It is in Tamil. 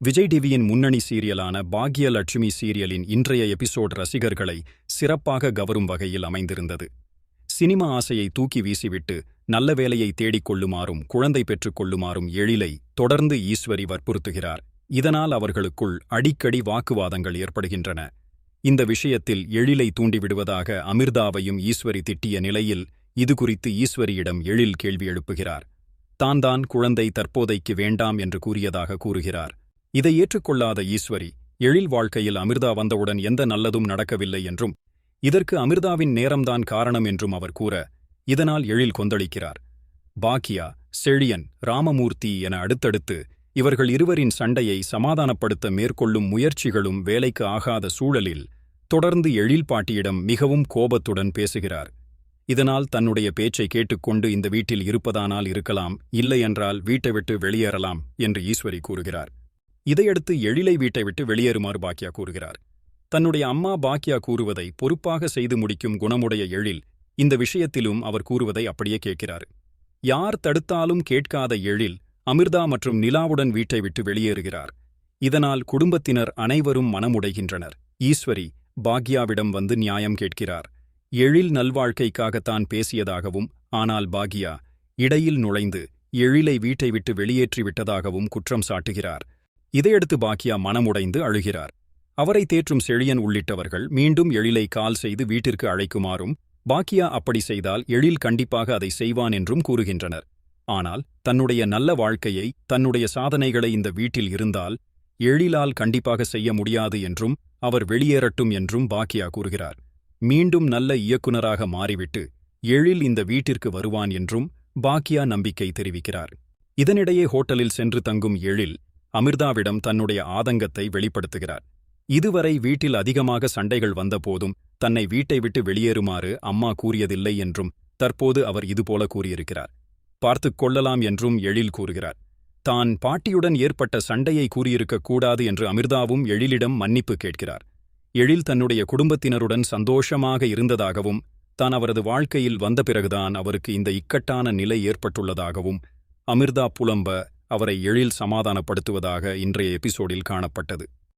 விஜய் டிவியின் முன்னணி சீரியலான பாக்யலட்சுமி சீரியலின் இன்றைய எபிசோட் ரசிகர்களை சிறப்பாக கவரும் வகையில் அமைந்திருந்தது. சினிமா ஆசையை தூக்கி வீசிவிட்டு நல்ல வேலையை தேடிக் கொள்ளுமாறும் குழந்தை பெற்றுக் கொள்ளுமாறும் எழிலை தொடர்ந்து ஈஸ்வரி வற்புறுத்துகிறார். இதனால் அவர்களுக்குள் அடிக்கடி வாக்குவாதங்கள் ஏற்படுகின்றன. இந்த விஷயத்தில் எழிலை தூண்டிவிடுவதாக அமிர்தாவையும் ஈஸ்வரி திட்டிய நிலையில் இது குறித்து ஈஸ்வரியிடம் எழில் கேள்வி எழுப்புகிறார். தான் தான் குழந்தை தற்போதைக்கு வேண்டாம் என்று கூறியதாக கூறுகிறார். இதை ஏற்றுக்கொள்ளாத ஈஸ்வரி எழில் வாழ்க்கையில் அமிர்தா வந்தவுடன் எந்த நல்லதும் நடக்கவில்லை என்றும் இதற்கு அமிர்தாவின் நேரம்தான் காரணம் என்றும் அவர் கூற இதனால் எழில் கொந்தளிக்கிறார். பாக்கியா செழியன் ராமமூர்த்தி என அடுத்தடுத்து இவர்கள் இருவரின் சண்டையை சமாதானப்படுத்த மேற்கொள்ளும் முயற்சிகளும் வேலைக்கு ஆகாத சூழலில் தொடர்ந்து எழில் பாட்டியிடம் மிகவும் கோபத்துடன் பேசுகிறார். இதனால் தன்னுடைய பேச்சை கேட்டுக்கொண்டு இந்த வீட்டில் இருப்பதானால் இருக்கலாம் இல்லையென்றால் வீட்டை விட்டு வெளியேறலாம் என்று ஈஸ்வரி கூறுகிறார். இதையடுத்து எழிலை வீட்டை விட்டு வெளியேறுமாறு பாக்கியா கூறுகிறார். தன்னுடைய அம்மா பாக்கியா கூறுவதை பொறுப்பாக செய்து முடிக்கும் குணமுடைய எழில் இந்த விஷயத்திலும் அவர் கூறுவதை அப்படியே கேட்கிறார். யார் தடுத்தாலும் கேட்காத எழில் அமிர்தா மற்றும் நிலாவுடன் வீட்டை விட்டு வெளியேறுகிறார். இதனால் குடும்பத்தினர் அனைவரும் மனமுடைகின்றனர். ஈஸ்வரி பாக்யாவிடம் வந்து நியாயம் கேட்கிறார். எழில் நல்வாழ்க்கைக்காகத்தான் பேசியதாகவும் ஆனால் பாக்யா இடையில் நுழைந்து எழிலை வீட்டை விட்டு வெளியேற்றி விட்டதாகவும் குற்றம் சாட்டுகிறார். இதையடுத்து பாக்கியா மனமுடைந்து அழுகிறார். அவரை தேற்றும் செழியன் உள்ளிட்டவர்கள் மீண்டும் எழிலை கால் செய்து வீட்டிற்கு அழைக்குமாறும் பாக்கியா அப்படி செய்தால் எழில் கண்டிப்பாக அதை செய்வான் என்றும் கூறுகின்றனர். ஆனால் தன்னுடைய நல்ல வாழ்க்கையை தன்னுடைய சாதனைகளை இந்த வீட்டில் இருந்தால் எழிலால் கண்டிப்பாக செய்ய முடியாது என்றும் அவர் வெளியேறட்டும் என்றும் பாக்கியா கூறுகிறார். மீண்டும் நல்ல இயக்குனராக மாறிவிட்டு எழில் இந்த வீட்டிற்கு வருவான் என்றும் பாக்கியா நம்பிக்கை தெரிவிக்கிறார். இதனிடையே ஹோட்டலில் சென்று தங்கும் எழில் அமிர்தாவிடம் தன்னுடைய ஆதங்கத்தை வெளிப்படுத்துகிறார். இதுவரை வீட்டில் அதிகமாக சண்டைகள் வந்தபோதும் தன்னை வீட்டை விட்டு வெளியேறுமாறு அம்மா கூறியதில்லை என்றும் தற்போது அவர் இதுபோல கூறியிருக்கிறார். பார்த்துக் கொள்ளலாம் என்றும் எழில் கூறுகிறார். தான் பாட்டியுடன் ஏற்பட்ட சண்டையை கூறியிருக்கக் கூடாது என்று அமிர்தாவும் எழிலிடம் மன்னிப்பு கேட்கிறார். எழில் தன்னுடைய குடும்பத்தினருடன் சந்தோஷமாக இருந்ததாகவும் தான் அவரது வாழ்க்கையில் வந்த பிறகுதான் அவருக்கு இந்த இக்கட்டான நிலை ஏற்பட்டுள்ளதாகவும் அமிர்தா புலம்ப அவரை எழில் சமாதானப்படுத்துவதாக இன்றைய எபிசோடில் காணப்பட்டது.